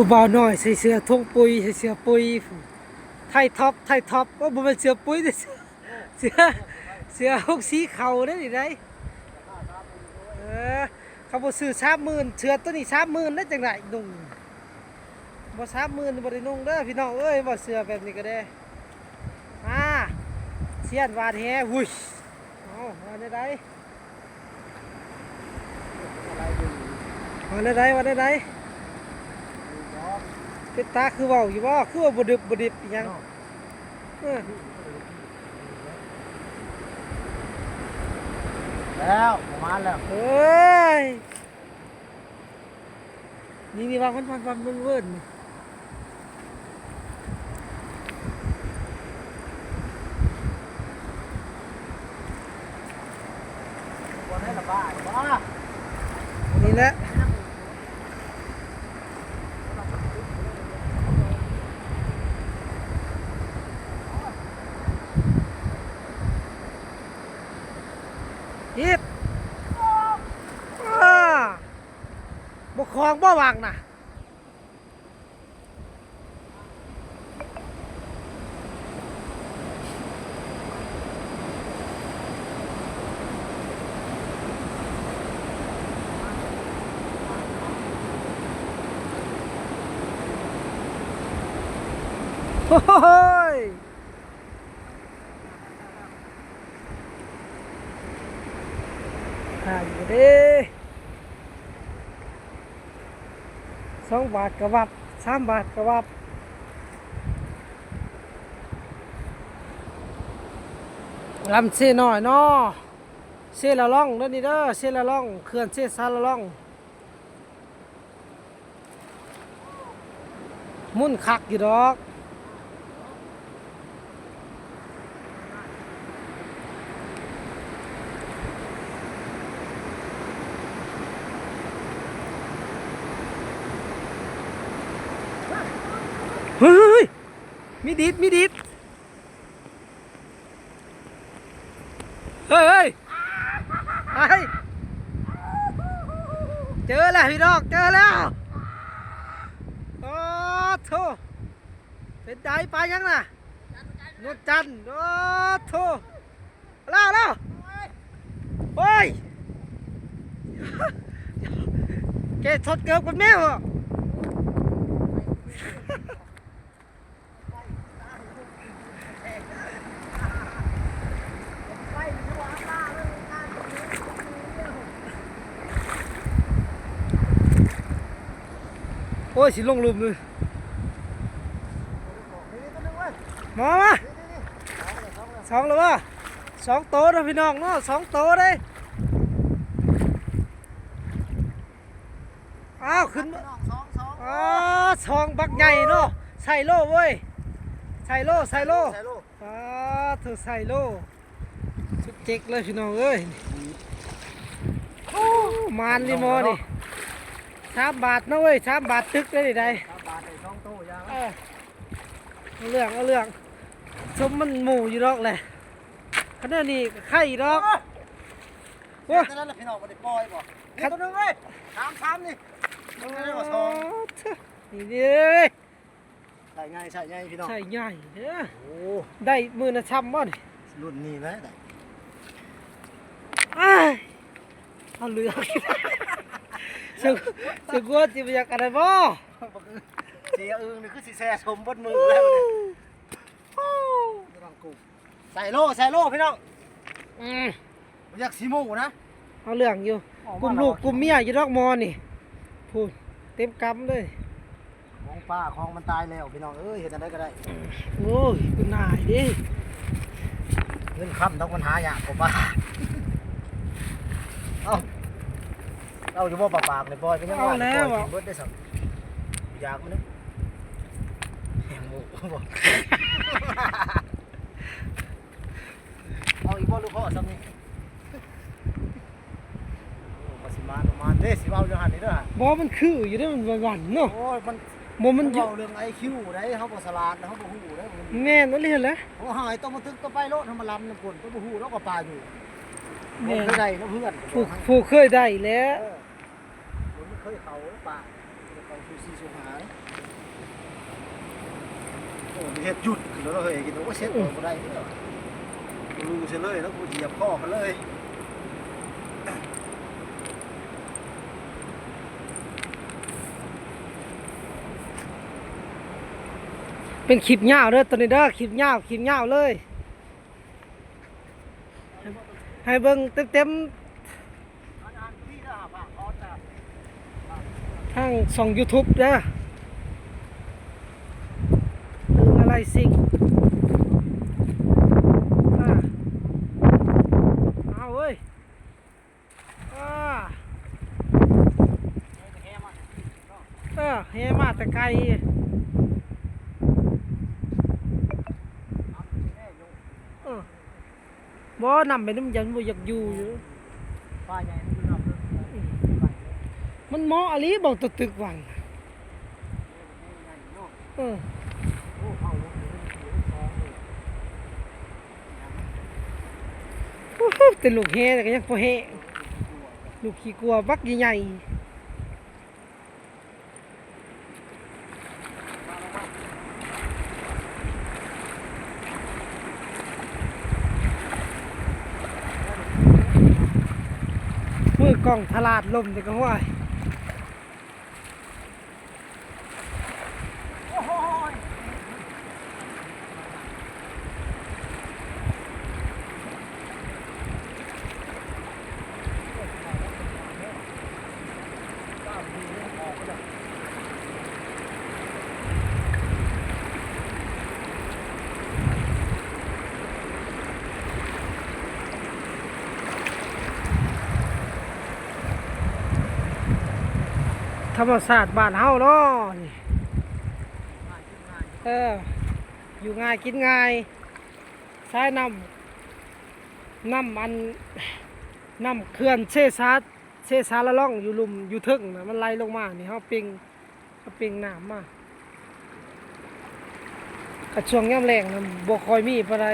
ผู้บ่าวน้อยใส่เสื้อทงปุยใส่เสื้อปุยไทยท็อปไทยท็อปว่าบ่เป็นเสื้อปุยแต่เสื้อเสื้อเสื้อฮกสีเขาได้นี่ได้เออเขาบ่ซื้อ30,000เสื้อตัวนี้30,000ได้จังไดนุ่งบ่30,000บ่ได้นุ่งเด้อพี่น้องเอ้ยบ่เสื้อแบบนี้ก็ได้มาเสียนวาดแฮหุ้ยเอาว่าได้ไดว่าได้ไดว่าได้ได เป็นตาคือเว้าอยู่บ่คือว่าบ่ดึกบ่ดิบอิหยังเออแล้วประมาณแล้วเอ้ยนี่นี่ว่ามันมันมันมันเวิ้นนี่วันให้ละบ้าบ้านี่แหละยิบอ้า บ่คลองบ่วางน่ะโอ้ยห่างอยู่เดิ สองบาทกระวับสามบาทกระวับลำเซหน่อยเนาะเซละล่องเด้อนี่เด้อเซละล่องเขื่อนเซซาละล่องมุ่นคักอยู่ดอก เฮ้ยมีดิดมีดิดเฮ้ยเฮ้ยเจอแล้วพี่ดอกเจอแล้วโอ้โถเป็นใจไปยังน่ะนวดจันทร์โอ้โถแล้วแล้วเฮ้ยแกทดเกือบกับแมวอ่ อ้ยสิลงหลุมเลยมามาสองแล้ววะสองโตะนะพี่น้องเนาะสองโตะเลยอ้าวขึ้นมาสองสองสองอ้าวสองบักใหญ่เนาะใส่โล่เว้ยใส่โล่ใส่โล่ใส่ลูกอ้าวเธอใส่โล่สุดเจ๊กเลยพี่น้องเอ้ยโอ้มานลิมอนี่ สามบาทนะเว้ยสามบาทตึกได้ดิได้สามบาทใส่สองตู้ยางเออเอาเรื่องเอาเรื่องชมมันหมู่อยู่ดอกแหละขณะนี้ก็ไข่ดอกโอ้ยนั่นแหละพี่น้องมันได้ปล่อยบ่นี่ตัวหนึงเลยสามสามนี่มึงได้บ่สองนี่เด้ใส่ง่ายใส่ง่ายพี่น้องใช่ใหญ่เด้อโอ้ได้มือนะช้ำบ่นี่รุ่นนี้นะได้อ้ายเอาเหลือง สึกสึกว่าจิบอยากอะไรบ่เสียอึ้งนี่คือสิแซ่ชมบนมือแล้วเนี่ยต้องกูใส่โล่ใส่โล่พี่น้องอืมบ่อยากสีหมูนะ เอาเรื่องอยู่กลุ่มลูกกลุ่มเมียอยู่ดอกมอนี่พูดเต็มกำเลยของป้าของมันตายแล้วพี่น้องเอ้ยเฮ็ดจังไดก็ได้โอ้ยคุณนายดิเงินค้ำต้องปัญหาอยากกว่าป้าเอ้า เราอยู่บ่ปากปากเลยบอยก็ยังว่าปล่อยกินเบิดได้สักอยากมันนึกแหงหมูบ่เอาอีกบ่ลูกพ่อซ้ำนี่โอ้ก็สิมาประมาณเด้สิเอาอยู่หั่นนี่เด้อบ่มันคืออยู่เด้อมันหวานๆเนาะโอ้ยมันบ่มันมันอยู่เว้าเรื่อง IQ ได้เฮาบ่สลาดนะเฮาบ่ฮู้ได้บ่แม่นบ่เลยแหละโอ้หายต้องมาตึกต้องไปโลดทำมาลำน้ำกลก็บ่ฮู้แล้วก็ปลาอยู่แม่บ่นเคยได้เนาะเพื่อนผู้ผู้เคยได้แหล้ว เออผมเค ยเขาแล้วปลาเขาซูซีซูหาอ้เฮ็ดหยุดคือเราเฮ้ยกินโอ้เช็ดบ่ได้เด้อรู้เฉยเลยแล้วกูเหยียบคอกันเลยเป็นคลิปยาวเด้อตอนนี้เด้อคลิปยาวคลิปยาวเลย ให้เบิ่งเต็มๆ ทางช่อง YouTube เด้อเรื่องอะไรสิ่งเอาเว้ยเออเฮมาแต่ไกลบ่นำไปน้ำยันบ่อยากอยู่อยู่ป้าใหญ่ มันนำเลยมันเหมาะอะลีบอกตะตึกวังเออโอ้โหแต่ลูกเฮแต่ก็ยังบ่เฮลูกขี้กลัวบักใหญ่มือกล้องทลาดลมแต่ก็ว่า ธรรมศาสตร์บ้านเฮาเนาะเออ อยู่ง่ายกินง่ายใช้น้ำน้ำอันน้ำเขื่อนเชซาเชซาละล่องอยู่ลุมอยู่ทึ่งนะมันไหลลงมานี่เฮาปิงเฮาปิงน้ำมากระช่วงย่ำแรงนะบ่คอยมีปานใด